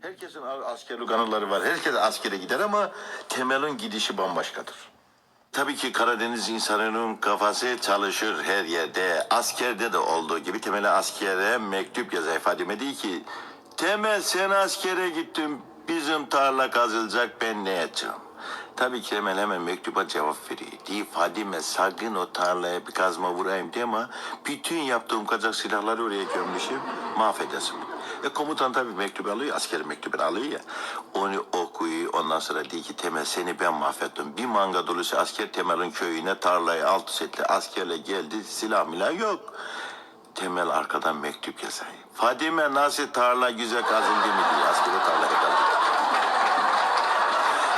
Herkesin askerlik anıları var. Herkes askere gider ama Temel'in gidişi bambaşkadır. Tabii ki Karadeniz insanının kafası çalışır her yerde. Askerde de olduğu gibi Temel'e askere mektup yazar. Fadime değil ki Temel sen askere gittin bizim tarla kazılacak ben ne yapacağım? Tabii ki Temel hemen mektuba cevap veriyor. Diye Fadime sakın o tarlaya bir kazma vurayım diye ama bütün yaptığım kazak silahları oraya gömmüşüm mahvedesin. E komutan tabii mektubu alıyor, askeri mektubunu alıyor ya. Onu okuyor, ondan sonra diyor ki Temel seni ben mahvettim. Bir manga dolusu asker Temel'in köyüne tarlayı altı setli askerle geldi, silah milah yok. Temel arkadan mektup yazar. Fadime nasıl tarla güzel kazıldı mı diye askeri tarlaya kaldı.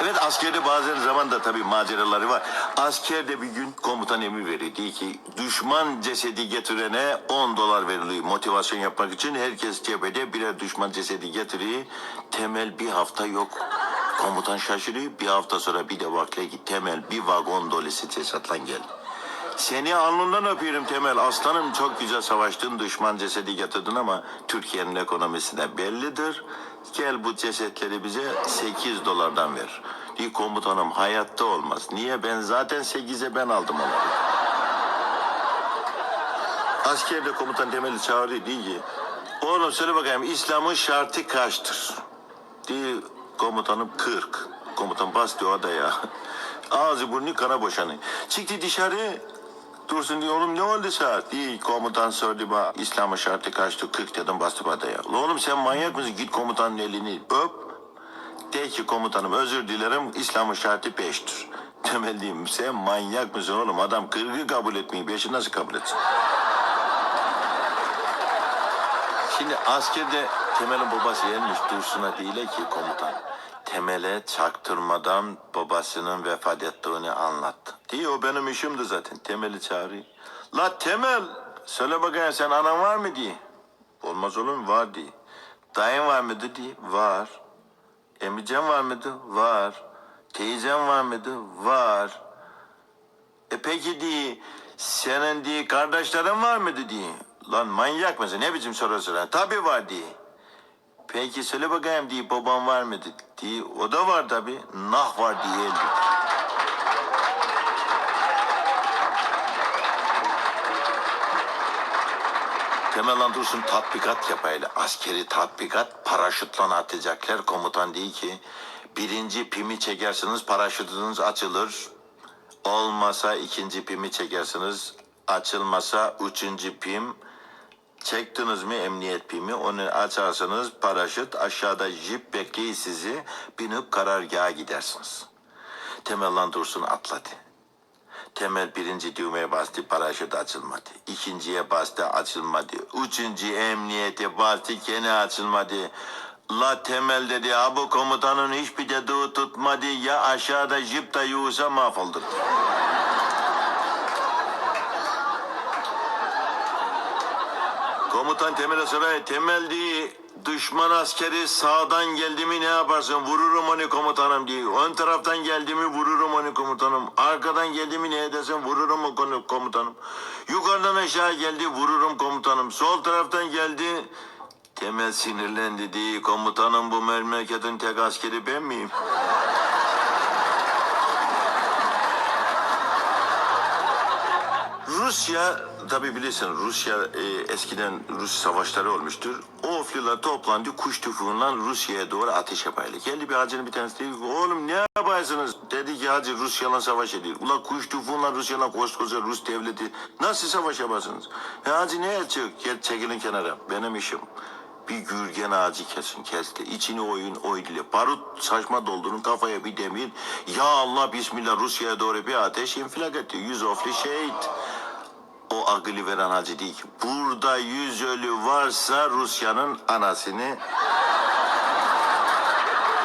Evet askerde bazen zaman da tabii maceraları var. Askerde bir gün komutan emir veriyor. Diyor ki düşman cesedi getirene 10 dolar veriliyor. Motivasyon yapmak için herkes cephede birer düşman cesedi getiriyor. Temel bir hafta yok. Komutan şaşırıyor. Bir hafta sonra bir de bakıyor ki Temel bir vagon dolusu cesetla geldi. Seni alnından öpüyorum Temel. Aslanım çok güzel savaştın, düşman cesedi getirdin ama Türkiye'nin ekonomisi de bellidir. Gel bu cesetleri bize 8 dolardan ver. Diye komutanım hayatta olmaz. Niye? Ben zaten 8'e ben aldım onları. Askerde komutan Temel'i çağırıyor diyor ki Oğlum söyle bakayım İslam'ın şartı kaçtır? Diye komutanım 40. Komutan bastı o adaya. Ağzı burnu kana boşanıyor. Çıktı dışarı Dursun diyor oğlum ne oldu saat? İyi komutan sordu bana İslam'ın şartı kaçtı 40 dedim bastı adaya. Oğlum sen manyak mısın? Git komutanın elini öp. De ki komutanım özür dilerim İslam'ın şartı beştir. Temel diyeyim sen manyak mısın oğlum? Adam 40'ı kabul etmiyor. Beşi nasıl kabul etsin? Şimdi askerde Temel'in babası gelmiş Dursun'a değil ki komutan. Temel'e çaktırmadan babasının vefat ettiğini anlattı. Diye o benim işimdi zaten. Temel'i çağırıyor. La Temel söyle bakayım sen anan var mı diye. Olmaz olur mu? Var diye. Dayın var mıydı diye. Var. Emicem var mıydı? Var. Teyzem var mıydı? Var. E peki diye senin diye kardeşlerin var mıydı diye. Lan manyak mısın? Ne biçim soru soran? Tabii var diye. Peki söyle bakayım diye babam var mıydı diye. O da var tabii. Nah var diye. Temel lan dursun tatbikat yapayla. Askeri tatbikat paraşütle atacaklar. Komutan değil ki birinci pimi çekersiniz paraşütünüz açılır. Olmasa ikinci pimi çekersiniz. Açılmasa üçüncü pim. Çektiniz mi emniyet pimi onu açarsınız paraşüt aşağıda jip bekleyin sizi binip karargaha gidersiniz. Temel lan dursun atladı. Temel birinci düğmeye bastı paraşüt açılmadı. İkinciye bastı açılmadı. Üçüncü emniyete bastı gene açılmadı. La Temel dedi abu komutanın hiçbir dediği tutmadı ya aşağıda jip de yuğsa mahvolduk. Komutan Temel'e sorar. Temel diye düşman askeri sağdan geldi mi ne yaparsın? Vururum onu komutanım diye. Ön taraftan geldi mi vururum onu komutanım. Arkadan geldi mi ne edersin? Vururum o konu- komutanım. Yukarıdan aşağı geldi vururum komutanım. Sol taraftan geldi. Temel sinirlendi diye. Komutanım bu memleketin tek askeri ben miyim? Rusya tabi bilirsin Rusya e, eskiden Rus savaşları olmuştur. O ofliler toplandı kuş tüfeğiyle Rusya'ya doğru ateş yapayla. Geldi bir hacının bir tanesi dedi oğlum ne yaparsınız? Dedi ki hacı Rusya'la savaş ediyor. Ula kuş tüfeğiyle Rusya'la koskoca Rus devleti nasıl savaş yaparsınız? E hacı ne yapacak? Gel çekilin kenara benim işim. Bir gürgen ağacı kesin kesti. İçini oyun oydile. Barut saçma doldurun kafaya bir demir. Ya Allah bismillah Rusya'ya doğru bir ateş infilak etti. Yüz ofli şehit. O akıllı veren hacı değil ki. Burada yüz ölü varsa Rusya'nın anasını